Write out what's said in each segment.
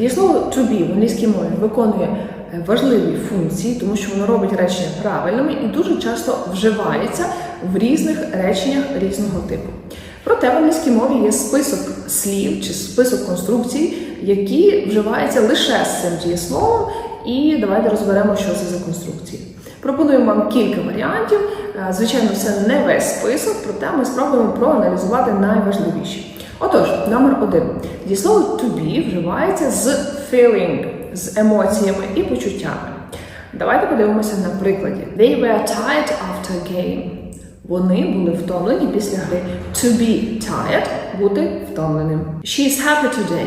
Дієслово to be в англійській мові виконує е, важливі функції, тому що воно робить речення правильними і дуже часто вживається в різних реченнях різного типу. Проте в англійській мові є список слів чи список конструкцій, які вживаються лише з цим дієсловом. І давайте розберемо, що це за конструкції. Пропонуємо вам кілька варіантів. Е, Звичайно, це не весь список, проте ми спробуємо проаналізувати найважливіші. Отож, номер один. Дієслово to be вживається з feeling, з емоціями і почуттями. Давайте подивимося на прикладі. They were tired after game. Вони були втомлені після гри. To be tired – бути втомленим. She is happy today.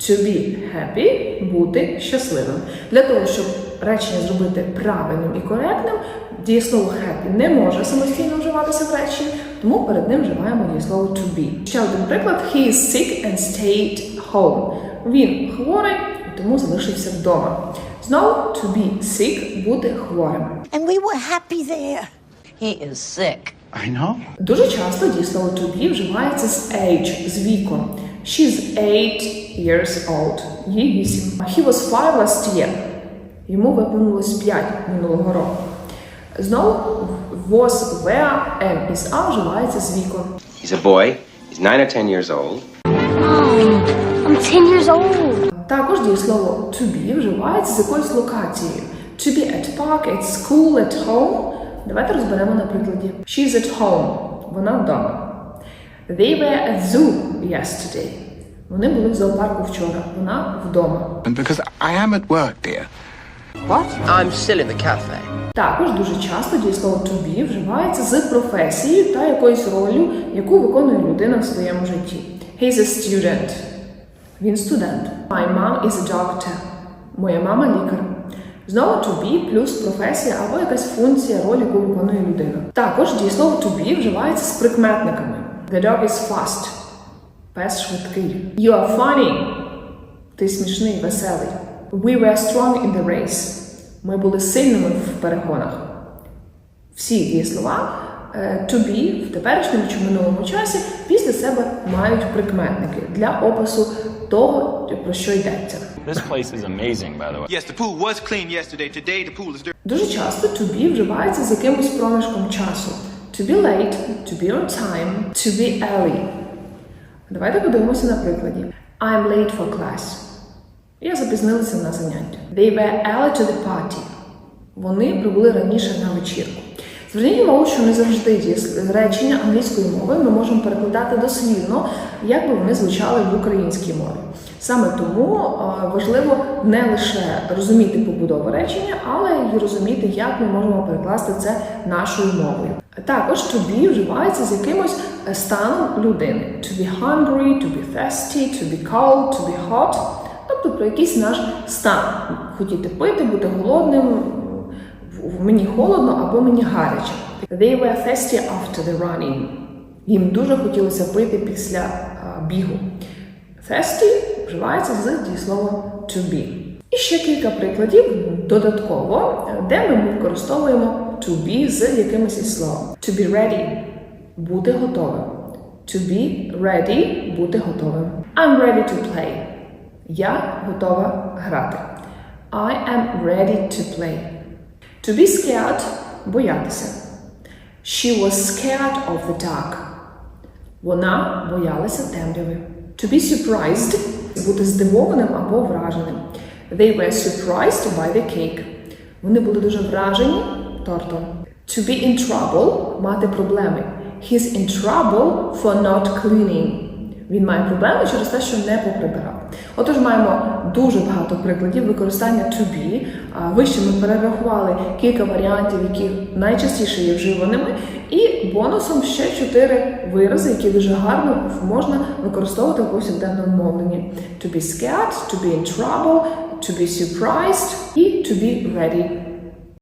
To be happy – бути щасливим. Для того, щоб речення зробити правильним і коректним, дієслово happy не може самостійно вживатися в реченні, тому перед ним вживаємо дієслово to be. Ще один приклад: He is sick and stayed home. Він хворий, і тому залишився вдома. Знову to be sick – бути хворим. And we were happy there. He is sick. I know. Дуже часто дієслово to be вживається з age, з віком. She's 8 years old. Їй 8. He was 5 last year. Йому виповнилось 5 минулого року. Знову was, were, am, is are вживається з віком. He's a boy. He's nine or ten years old. Mom, I'm 10 years old. Також дієслово to be вживається з якоюсь локацією. To be at park, at school, at home. Давайте розберемо на прикладі. She's at home. Вона вдома. They were at zoo yesterday. Вони були в зоопарку вчора. Вона вдома. And because I am at work, dear. I'm still in the cafe. Також дуже часто дієслово to be вживається з професією та якоюсь ролью, яку виконує людина в своєму житті. He's a student. Він студент. My mom is a doctor. Моя мама лікар. Знову to be плюс професія або якась функція, роль, яку виконує людина. Також дієслово to be вживається з прикметниками. The dog is fast. Пес швидкий. You are funny. Ти смішний, веселий. We were strong in the race. Ми були сильними в перегонах. Всі дієслова е, to be в теперішньому чи минулому часі після себе мають прикметники для опису того, про що йдеться. This place is amazing, by the way. Yes, the pool was clean yesterday. Today, the pool is dirty. Дуже часто to be вживається з якимось проміжком часу. To be late, to be on time, to be early. Давайте подивимося на прикладі. I'm late for class. Я запізнилася на заняття. They were early to the party. Вони прибули раніше на вечірку. Зверніть увагу, що не завжди речення англійської мови ми можемо перекладати дослівно, як би вони звучали в українській мові. Саме тому е, важливо не лише розуміти побудову речення, але й розуміти, як ми можемо перекласти це нашою мовою. Також be вживається з якимось е, станом людини. To be hungry, to be thirsty, to be cold, to be hot. Тобто про якийсь наш стан. Хотіти пити, бути голодним, мені холодно або мені гаряче. They were thirsty after the running. Їм дуже хотілося пити після а, бігу. Thirsty вживається з дієсловом to be. І ще кілька прикладів додатково, де ми використовуємо to be з якимось із словом. To be ready бути готовим. To be ready бути готовим. I'm ready to play. Я готова грати. I am ready to play. To be scared боятися. She was scared of the dark. Вона боялася темряви. To be surprised бути здивованим або враженим. They were surprised by the cake. Вони були дуже вражені тортом. To be in trouble мати проблеми. He's in trouble for not cleaning. Він має проблеми через те, що не поприбирав. Отож, маємо дуже багато прикладів використання to be. Вище ми перерахували кілька варіантів, які найчастіше є вживаними, і бонусом ще чотири вирази, які дуже гарно можна використовувати в повсякденному мовленні: to be scared, to be in trouble, to be surprised і to be ready.